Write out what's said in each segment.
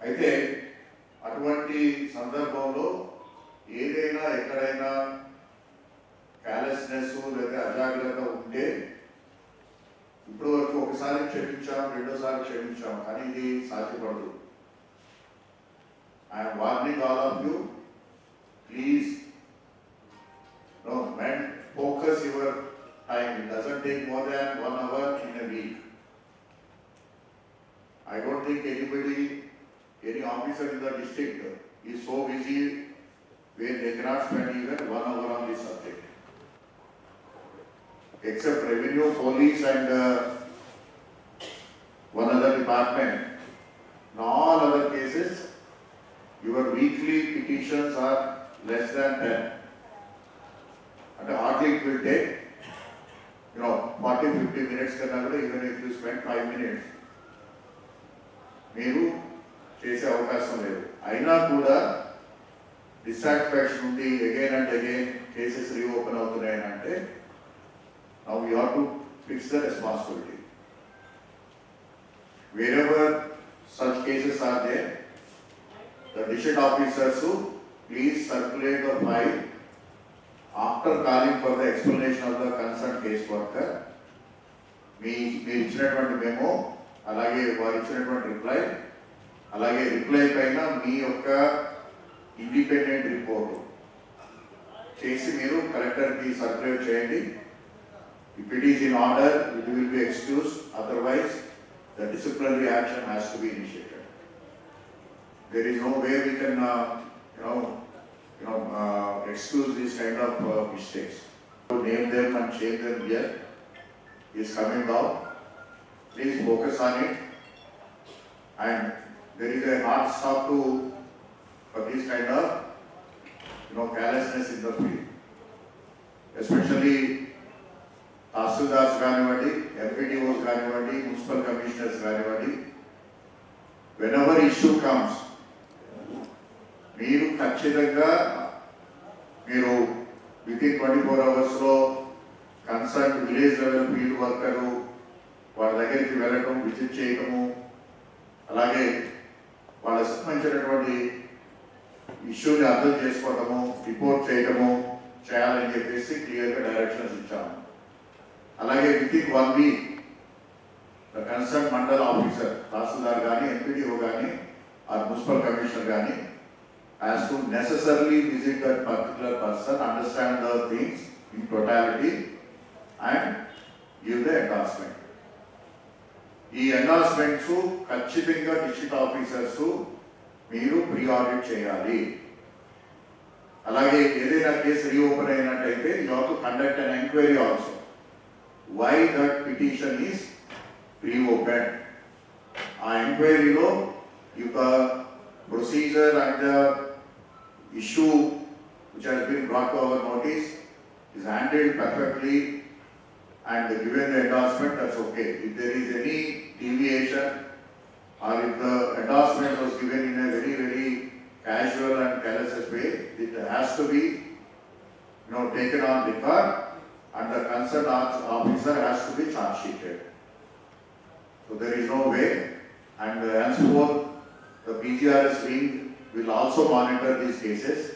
అయితే అటువంటి సందర్భంలో ఏదైనా ఎక్కడైనా క్యాలెస్నెస్ లేదా అజాగ్రత్త ఉంటే ఇప్పుడు వరకు ఒకసారి క్షమించాం రెండోసారి క్షమించాం కానీ ఇది సాధ్యపడదు. I'm warning all of you officer in the district is so busy where they cannot spend even one hour on this subject. Except revenue, police and uh, one other department. In all other cases, your weekly petitions are less than ten. And hardly it will take, you know, 40, 50 minutes, even if you spend five minutes. మీరు చేసే అవకాశం లేదు. అయినా కూడా dissatisfaction ఉంది again and again cases reopen అవుతున్నాయని అంటే now you have to fix the responsibility wherever such cases are they the district officers please circulate the file after calling for the explanation of the concern case worker మీ మీరు ఇచ్చినటువంటి మేము అలాగే వారు ఇచ్చినటువంటి reply అలాగే reply పైన మీ యొక్క independent report చేసి మీరు కలెక్టర్కి సర్క్యులేట్ చేయండి if it is in order it will be excuse otherwise the disciplinary action has to be initiated there is no way we can you know you know excuse these kind of mistakes name them and shame them here is coming out please focus on it. And there is a hard stop to, for this kind of, you know, carelessness in the field. Especially tahsildars కానివ్వండి MPTOs కానివ్వండి municipal commissioners కానివ్వండి whenever issue comes మీరు ఖచ్చితంగా మీరు within twenty four అవర్స్లో concern village level field worker వాళ్ళ దగ్గరికి వెళ్ళటం విజిట్ చేయటము అలాగే వాళ్ళకి సంబంధించినటువంటి ఇష్యూని అర్థం చేసుకోవటము రిపోర్ట్ చేయటము చేయాలని చెప్పేసి క్లియర్గా డైరెక్షన్స్ ఇచ్చాము. అలాగే within one week the concern mandal officer tahsildar కానీ ఎంపీడీఓ కానీ ఆర్ మున్సిపల్ కమిషనర్ కానీ has to necessarily visit that particular person understand the things in totality and give the advancement ఈ అనౌన్స్మెంట్స్ ఖచ్చితంగా డిస్ట్రిక్ట్ ఆఫీసర్స్ మీరు pre audit చేయాలి. అలాగే ఏదైనా case reopen అయినట్టయితే you have to conduct an enquiry also why that petition is pre open ఆ ఎంక్వైరీలో యొక్క procedure and the issue which has been brought our notice is is handled perfectly. and given the endorsement, that's okay. If there is any deviation or if the endorsement was given in a very, very casual and careless way, it has to be you know, taken on record and the concerned officer has to be charge sheeted. So there is no way and henceforth the PGRS wing will also monitor these cases.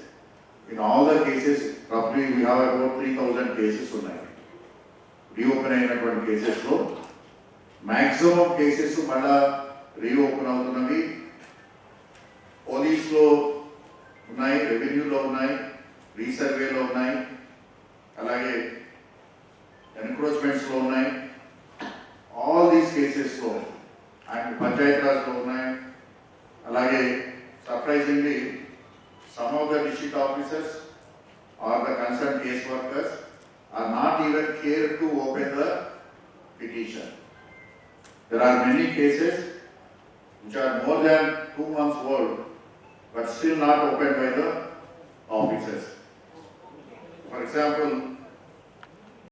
In all the cases, roughly we have about 3000 cases tonight. Reopen అయినటువంటి కేసెస్లో maximum cases మళ్ళా reopen అవుతున్నవి. పోలీస్లో ఉన్నాయి రెవెన్యూలో ఉన్నాయి రీసర్వేలో ఉన్నాయి అలాగే ఎన్క్రోచ్మెంట్స్లో ఉన్నాయి. ఆల్ దీస్ కేసెస్లో అండ్ పంచాయతీరాజ్లో ఉన్నాయి. అలాగే surprisingly some of the district officers are the concern case workers are not even care to open the petition. There are many cases which are more than two months old, but still not opened by the officers. For example,